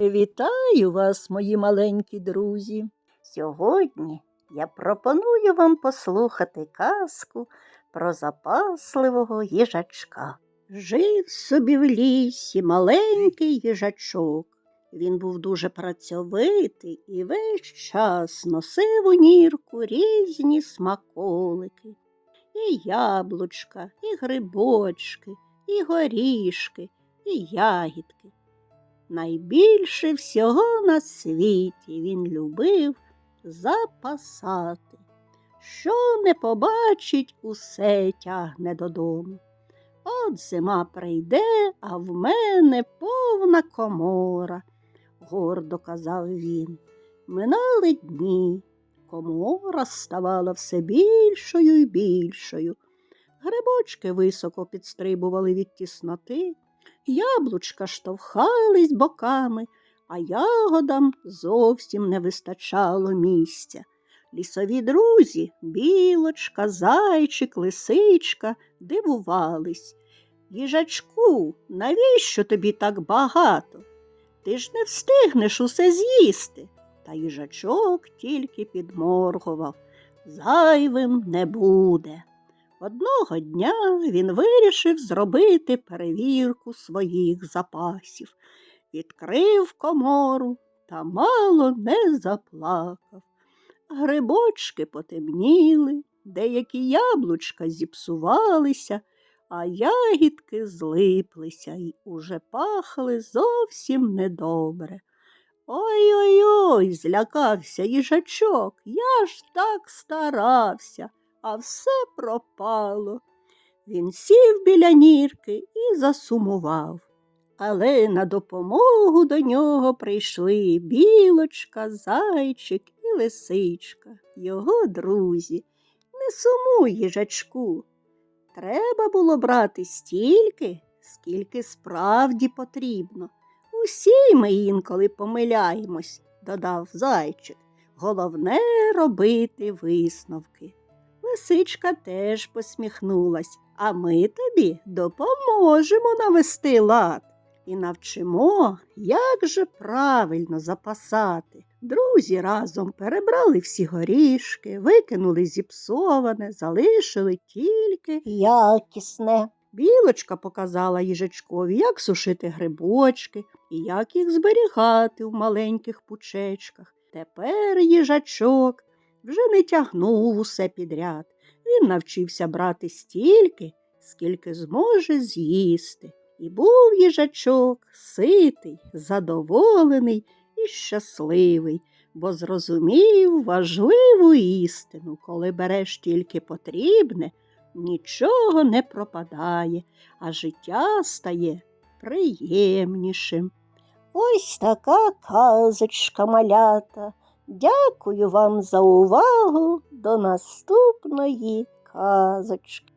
Вітаю вас, мої маленькі друзі. Сьогодні я пропоную вам послухати казку про запасливого їжачка. Жив собі в лісі маленький їжачок. Він був дуже працьовитий і весь час носив у нірку різні смаколики. І яблучка, і грибочки, і горішки, і ягідки. Найбільше всього на світі він любив запасати. Що не побачить, усе тягне додому. От зима прийде, а в мене повна комора, гордо казав він. Минали дні, комора ставала все більшою і більшою. Грибочки високо підстрибували від тісноти, яблучка штовхались боками, а ягодам зовсім не вистачало місця. Лісові друзі, білочка, зайчик, лисичка дивувались. Їжачку, навіщо тобі так багато? Ти ж не встигнеш усе з'їсти. Та їжачок тільки підморгував. Зайвим не буде. Одного дня він вирішив зробити перевірку своїх запасів. Відкрив комору та мало не заплакав. Грибочки потемніли, деякі яблучка зіпсувалися, а ягідки злиплися й уже пахли зовсім недобре. Ой-ой-ой, злякався їжачок, я ж так старався, а все пропало. Він сів біля нірки і засумував. Але на допомогу до нього прийшли білочка, зайчик і лисичка, його друзі. Не сумуй, їжачку. Треба було брати стільки, скільки справді потрібно. Усі ми інколи помиляємось, додав зайчик. Головне робити висновки. Лисичка теж посміхнулась, а ми тобі допоможемо навести лад і навчимо, як же правильно запасати. Друзі разом перебрали всі горішки, викинули зіпсоване, залишили тільки якісне. Білочка показала їжачкові, як сушити грибочки і як їх зберігати в маленьких пучечках. Тепер їжачок вже не тягнув усе підряд. Він навчився брати стільки, скільки зможе з'їсти. І був їжачок ситий, задоволений і щасливий, бо зрозумів важливу істину, коли береш тільки потрібне, нічого не пропадає, а життя стає приємнішим. Ось така казочка малята. Дякую вам за увагу. До наступної казочки.